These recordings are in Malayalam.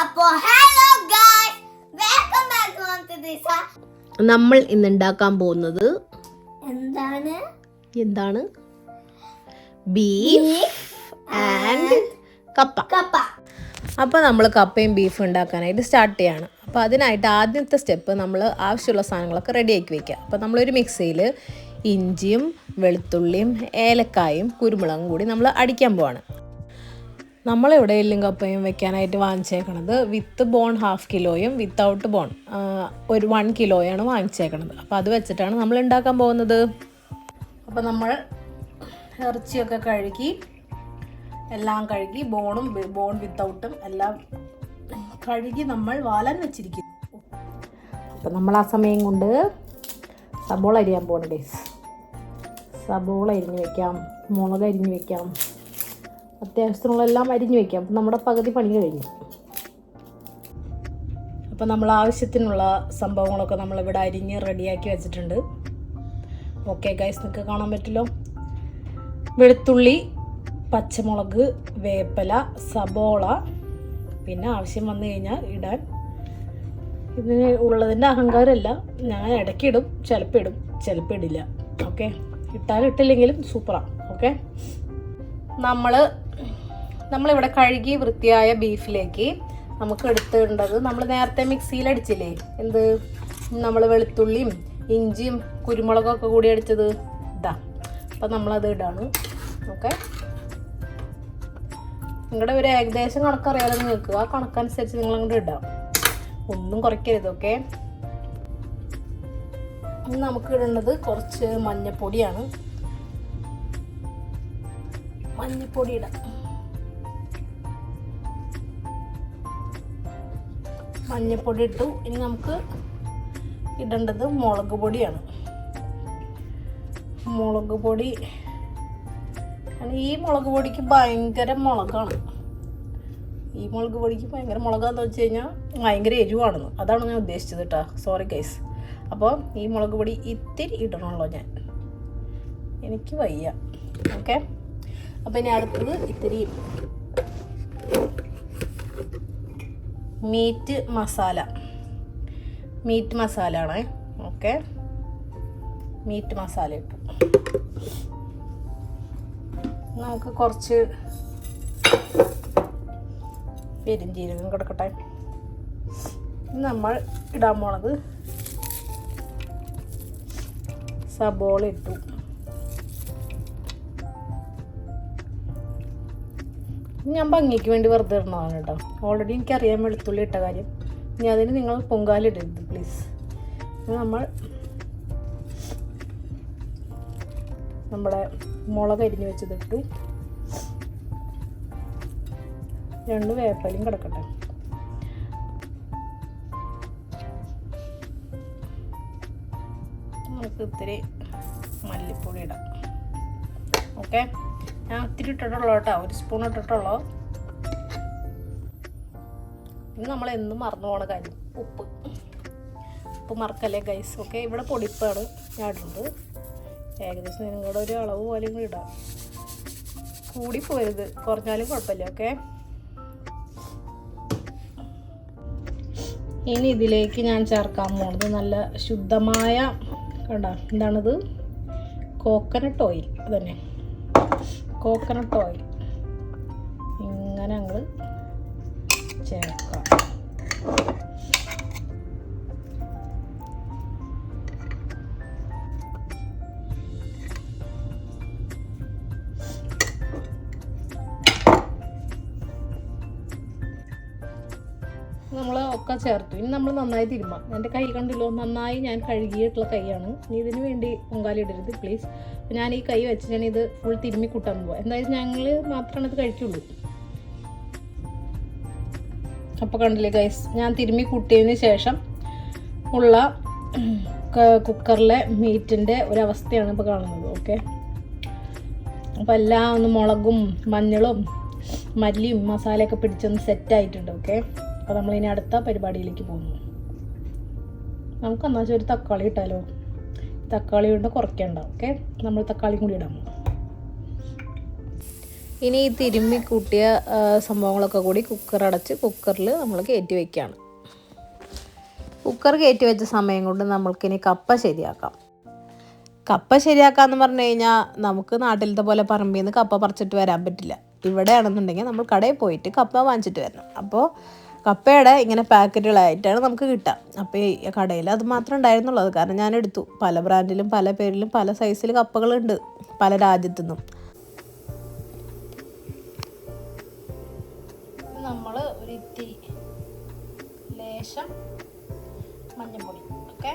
അപ്പോ hello guys welcome back on to this നമ്മൾ ഇന്ന് ഉണ്ടാക്കാൻ പോകുന്നത് എന്താണ്? എന്താണ്? ബീഫ് ആൻഡ് കപ്പ. കപ്പ. അപ്പോൾ നമ്മൾ കപ്പയും ബീഫും ഉണ്ടാക്കാനായിട്ട് സ്റ്റാർട്ട് ചെയ്യാണ്. അപ്പോൾ അതിനായിട്ട് ആദ്യത്തെ സ്റ്റെപ്പ് നമ്മൾ ആവശ്യമുള്ള സാധനങ്ങളൊക്കെ റെഡി ആക്കി വെക്കുക. അപ്പോൾ നമ്മളൊരു മിക്സിയിൽ ഇഞ്ചിയും വെളുത്തുള്ളിയും ഏലക്കായും കുരുമുളകും കൂടി നമ്മൾ അടിക്കാൻ പോവാണ്. നമ്മളിവിടെ എല്ലും കപ്പയും വെക്കാനായിട്ട് വാങ്ങിച്ചേക്കണത് വിത്ത് ബോൺ ഹാഫ് കിലോയും വിത്തൗട്ട് ബോൺ ഒരു വൺ കിലോയാണ് വാങ്ങിച്ചേക്കണത്. അപ്പോൾ അത് വെച്ചിട്ടാണ് നമ്മൾ ഉണ്ടാക്കാൻ പോകുന്നത്. അപ്പോൾ നമ്മൾ ഇറച്ചിയൊക്കെ കഴുകി എല്ലാം കഴുകി ബോണും ബോൺ വിത്തൗട്ടും എല്ലാം കഴുകി നമ്മൾ വാലാൻ വെച്ചിരിക്കുന്നു. അപ്പം നമ്മൾ ആ സമയം കൊണ്ട് സബോള അരിയാൻ പോകണം ഡേസ് സബോള അരിഞ്ഞ് വെക്കാം മുളക് അരിഞ്ഞ് വെക്കാം. അത്യാവശ്യത്തിനുള്ളതെല്ലാം അരിഞ്ഞു വെക്കാം. അപ്പം നമ്മുടെ പകുതി പണി കഴിഞ്ഞു. അപ്പം നമ്മൾ ആവശ്യത്തിനുള്ള സംഭവങ്ങളൊക്കെ നമ്മളിവിടെ അരിഞ്ഞ് റെഡിയാക്കി വെച്ചിട്ടുണ്ട്. ഓക്കെ ഗൈസ് നിങ്ങൾക്ക് കാണാൻ പറ്റുമല്ലോ വെളുത്തുള്ളി പച്ചമുളക് വേപ്പല സബോള പിന്നെ ആവശ്യം വന്നു കഴിഞ്ഞാൽ ഇടാൻ. ഇതിന് ഉള്ളതിന്റെ അഹങ്കാരമല്ല. ഞാൻ ഇടയ്ക്കിടും ചിലപ്പോൾ ഇടും ചിലപ്പോൾ ഇടില്ല. ഓക്കെ ഇട്ടാലും ഇട്ടില്ലെങ്കിലും സൂപ്പറാണ് ഓക്കെ നമ്മൾ നമ്മളിവിടെ കഴുകി വൃത്തിയായ ബീഫിലേക്ക് നമുക്ക് എടുത്തിടേണ്ടത് നമ്മൾ നേരത്തെ മിക്സിയിൽ അടിച്ചില്ലേ? എന്ത്? നമ്മൾ വെളുത്തുള്ളിയും ഇഞ്ചിയും കുരുമുളകൊക്കെ കൂടി അടിച്ചത്. ഇതാ അപ്പം നമ്മളത് ഇടാണ്. ഓക്കെ. നിങ്ങളുടെ ഒരു ഏകദേശം കണക്കറിയാലോ നിങ്ങൾക്ക്. ആ കണക്കനുസരിച്ച് നിങ്ങൾ അങ്ങോട്ട് ഇടാം. ഒന്നും കുറയ്ക്കരുത് ഓക്കെ. ഇനി നമുക്ക് ഇടേണ്ടത് കുറച്ച് മഞ്ഞപ്പൊടിയാണ്. മഞ്ഞപ്പൊടി ഇടാം. മഞ്ഞപ്പൊടി ഇട്ടു. ഇനി നമുക്ക് ഇടേണ്ടത് മുളക് പൊടിയാണ്. മുളക് പൊടി. ഈ മുളക് പൊടിക്ക് ഭയങ്കര മുളകാണ്. ഈ മുളക് പൊടിക്ക് ഭയങ്കര മുളകാന്ന് വെച്ച് കഴിഞ്ഞാൽ ഭയങ്കര എരിവാണെന്ന്. അതാണ് ഞാൻ ഉദ്ദേശിച്ചത് കേട്ടോ. സോറി ഗൈസ് അപ്പോൾ ഈ മുളക് പൊടി ഇത്തിരി ഇടണമല്ലോ ഞാൻ. എനിക്ക് വയ്യ. ഓക്കെ അപ്പോൾ ഇനി അടുത്തത് ഇത്തിരി മീറ്റ് മസാല. മീറ്റ് മസാല ആണ് ഓക്കെ. മീറ്റ് മസാല ഇട്ടു. നമുക്ക് കുറച്ച് പെരുംജീരകം കിടക്കട്ടെ. നമ്മൾ ഇടാൻ പോണത് സബോള ഇട്ടു. ഞാൻ ഭംഗിക്ക് വേണ്ടി വെറുതെ ഇടണതാണ് കേട്ടോ. ഓൾറെഡി എനിക്കറിയാൻ വെളുത്തുള്ളി ഇട്ട കാര്യം. ഇനി അതിന് നിങ്ങൾ പൊങ്കാലിടരുത് പ്ലീസ് നമ്മൾ നമ്മുടെ മുളക് അരിഞ്ഞ് വെച്ചതിട്ടു രണ്ട് വേപ്പലയും കിടക്കട്ടെ. നമുക്ക് ഇത്തിരി മല്ലിപ്പൊടി ഇടാം. ഓക്കെ? ഞാൻ ഒത്തിരി ഇട്ടിട്ടുള്ളൂ കേട്ടോ. ഒരു സ്പൂൺ ഇട്ടിട്ടുള്ളൂ. ഇത് നമ്മൾ എന്നും മറന്നു പോണ കാര്യം ഉപ്പ്. ഉപ്പ് മറക്കല്ലേ ഗൈസ് ഓക്കെ ഇവിടെ പൊടിപ്പാണ് ഞാൻ ഇടുന്നത്. ഏകദേശം നിങ്ങളുടെ ഒരു അളവ് പോലെ കൂടി ഇടാം. കൂടി പോയത് കുറഞ്ഞാലും കുഴപ്പമില്ല ഓക്കെ? ഇനി ഇതിലേക്ക് ഞാൻ ചേർക്കാൻ പോകുന്നത് നല്ല ശുദ്ധമായ കണ്ട? എന്താണിത്? കോക്കനട്ട് ഓയിൽ അതന്നെ. കോക്കനട്ട് ഓയിൽ ഇങ്ങനെ ഞങ്ങൾ ചേർക്കാം നമ്മൾ ഒക്കെ ചേർത്തു. ഇനി നമ്മൾ നന്നായി തിരുമാം. എന്റെ കൈ കണ്ടില്ലോ നന്നായി ഞാൻ കഴുകിയിട്ടുള്ള കൈയാണ്. ഇനി ഇതിന് വേണ്ടി പൊങ്കാലിടരുത് പ്ലീസ് ഞാൻ ഈ കൈ വെച്ച് ഞാൻ ഇത് ഫുൾ തിരുമ്മി കൂട്ടാൻ പോവാം. എന്തായാലും ഞങ്ങൾ മാത്രമാണ് ഇത് കഴിക്കുള്ളൂ. അപ്പോൾ കണ്ടില്ലേ ഗൈസ് ഞാൻ തിരുമ്മി കൂട്ടിയതിന് ശേഷം ഉള്ള കുക്കറിലെ മീറ്റിന്റെ ഒരവസ്ഥയാണ് ഇപ്പോൾ കാണുന്നത് ഓക്കെ അപ്പോൾ എല്ലാം ഒന്ന് മുളകും മഞ്ഞളും മല്ലിയും മസാലയൊക്കെ പിടിച്ചൊന്ന് സെറ്റായിട്ടുണ്ട് ഓക്കെ അപ്പോൾ നമ്മളിനി അടുത്ത പരിപാടിയിലേക്ക് പോകുന്നു. നമുക്ക് എന്നാ വെച്ചാൽ ഒരു തക്കാളി ഇട്ടാലോ? തക്കാളി കൊണ്ട് കുറയ്ക്കണ്ട ഓക്കെ? നമ്മൾ തക്കാളി കൂടി ഇടാം. ഇനി ഈ തിരുമ്മി കൂട്ടിയ സംഭവങ്ങളൊക്കെ കൂടി കുക്കർ അടച്ച് കുക്കറിൽ നമ്മൾ കയറ്റി വയ്ക്കുകയാണ് കുക്കർ കയറ്റി വെച്ച സമയം കൊണ്ട് നമ്മൾക്കിനി കപ്പ ശരിയാക്കാം. കപ്പ ശരിയാക്കാന്ന് പറഞ്ഞു കഴിഞ്ഞാൽ നമുക്ക് നാട്ടിലത്തെ പോലെ പറമ്പിൽ നിന്ന് കപ്പ പറിച്ചിട്ട് വരാൻ പറ്റില്ല. ഇവിടെയാണെന്നുണ്ടെങ്കിൽ നമ്മൾ കടയിൽ പോയിട്ട് കപ്പ വാങ്ങിച്ചിട്ട് വരണം. അപ്പോൾ കപ്പയുടെ ഇങ്ങനെ പാക്കറ്റുകളായിട്ടാണ് നമുക്ക് കിട്ടുക. അപ്പോൾ ഈ കടയിൽ അത് മാത്രം ഉണ്ടായിരുന്നുള്ളൂ. അത് കാരണം ഞാൻ എടുത്തു. പല ബ്രാൻഡിലും പല പേരിലും പല സൈസിൽ കപ്പകളുണ്ട് പല രാജ്യത്തു നിന്നും നമ്മൾ ഒരു ഇത്തിരി ലേശം മഞ്ഞൾപ്പൊടി. ഓക്കെ?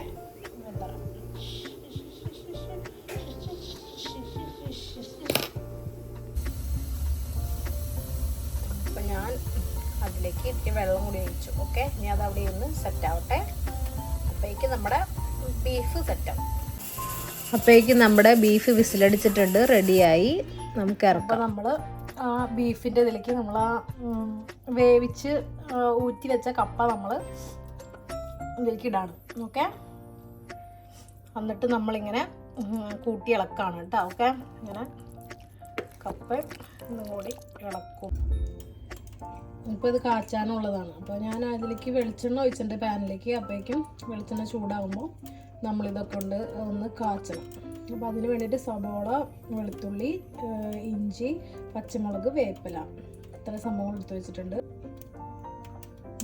അവിടെ ഒന്ന് സെറ്റ് ആവട്ടെ. അപ്പോഴേക്ക് നമ്മുടെ ബീഫ് സെറ്റ് സെറ്റാവും അപ്പോഴേക്ക് നമ്മുടെ ബീഫ് വിസിലടിച്ചിട്ടുണ്ട് റെഡിയായി നമുക്ക് ഇറക്കാം. നമ്മൾ ആ ബീഫിന്റെ ഇതിലേക്ക് നമ്മൾ ആ വേവിച്ച് ഊറ്റി വെച്ച കപ്പ നമ്മൾ ഇതിലേക്ക് ഇടാണ്. ഓക്കെ? എന്നിട്ട് നമ്മളിങ്ങനെ കൂട്ടി ഇളക്കാണ് കേട്ടോ. ഓക്കെ? ഇങ്ങനെ കപ്പ ഇതും കൂടി ഇളക്കും. ഇപ്പോൾ ഇത് കാച്ചാനുള്ളതാണ്. അപ്പോൾ ഞാൻ അതിലേക്ക് വെളിച്ചെണ്ണ ഒഴിച്ചിട്ടുണ്ട് പാനിലേക്ക്. അപ്പോഴേക്കും വെളിച്ചെണ്ണ ചൂടാകുമ്പോൾ നമ്മളിതൊക്കെ കൊണ്ട് ഒന്ന് കാച്ചണം. അപ്പോൾ അതിന് വേണ്ടിയിട്ട് സബോള വെളുത്തുള്ളി ഇഞ്ചി പച്ചമുളക് വേപ്പില. ഇത്ര സംഭവങ്ങൾ എടുത്ത് വെച്ചിട്ടുണ്ട്.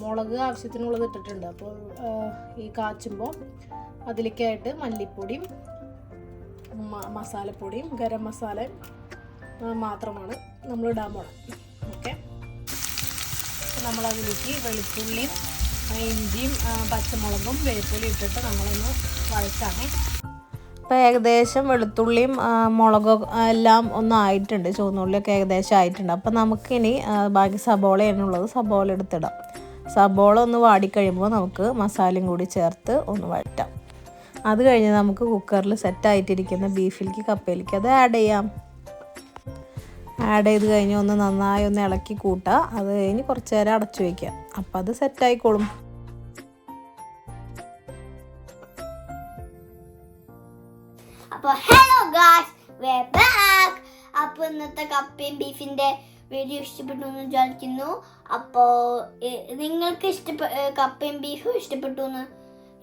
മുളക് ആവശ്യത്തിനുള്ളത് ഇട്ടിട്ടുണ്ട്. അപ്പോൾ ഈ കാച്ചുമ്പോൾ അതിലേക്കായിട്ട് മല്ലിപ്പൊടിയും മസാലപ്പൊടിയും ഗരം മസാല മാത്രമാണ് നമ്മൾ ഇടാൻ പോണം ഓക്കെ? നമ്മൾ അതിലേക്ക് വെളുത്തുള്ളിയും ഇഞ്ചിയും പച്ചമുളകും വെളുത്തുള്ളി ഇട്ടിട്ട് നമ്മളൊന്ന് വഴച്ചാണ് ഇപ്പോൾ ഏകദേശം വെളുത്തുള്ളിയും മുളകും എല്ലാം ഒന്നും ആയിട്ടുണ്ട്. ചുവന്നുള്ളിയൊക്കെ ഏകദേശം ആയിട്ടുണ്ട്. അപ്പോൾ നമുക്കിനി ബാക്കി ബാക്കി സബോളയാണുള്ളത് സബോള എടുത്തിടാം. സബോള ഒന്ന് വാടിക്കഴിയുമ്പോൾ നമുക്ക് മസാലയും കൂടി ചേർത്ത് ഒന്ന് വഴറ്റാം. അത് കഴിഞ്ഞ് നമുക്ക് കുക്കറിൽ സെറ്റായിട്ടിരിക്കുന്ന ബീഫിലേക്ക് കപ്പയിലേക്ക് അത് ആഡ് ചെയ്യാം. ആഡ് ചെയ്ത് കഴിഞ്ഞ് ഒന്ന് നന്നായി ഒന്ന് ഇളക്കി കൂട്ടുക. അത് കഴിഞ്ഞ് കുറച്ച് നേരം അടച്ചു വയ്ക്കുക അപ്പം അത് സെറ്റായിക്കോളും അപ്പോൾ ഹലോ ഗാസ് ബാക്ക് അപ്പോൾ ഇന്നത്തെ കപ്പയും ബീഫിന്റെ വീഡിയോ ഇഷ്ടപ്പെട്ടു എന്ന് വിചാരിക്കുന്നു. അപ്പോ നിങ്ങൾക്ക് ഇഷ്ടപ്പെ കപ്പയും ബീഫും ഇഷ്ടപ്പെട്ടു എന്ന്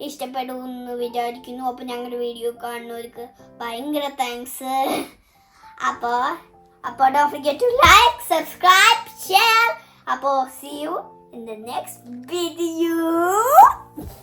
ഇഷ്ടപ്പെടും എന്ന് വിചാരിക്കുന്നു. അപ്പോൾ ഞങ്ങളുടെ വീഡിയോ കാണുന്നവർക്ക് ഭയങ്കര താങ്ക്സ് അപ്പോ അപ്പോൾ don't forget to like subscribe share അപ്പോൾ see you in the next video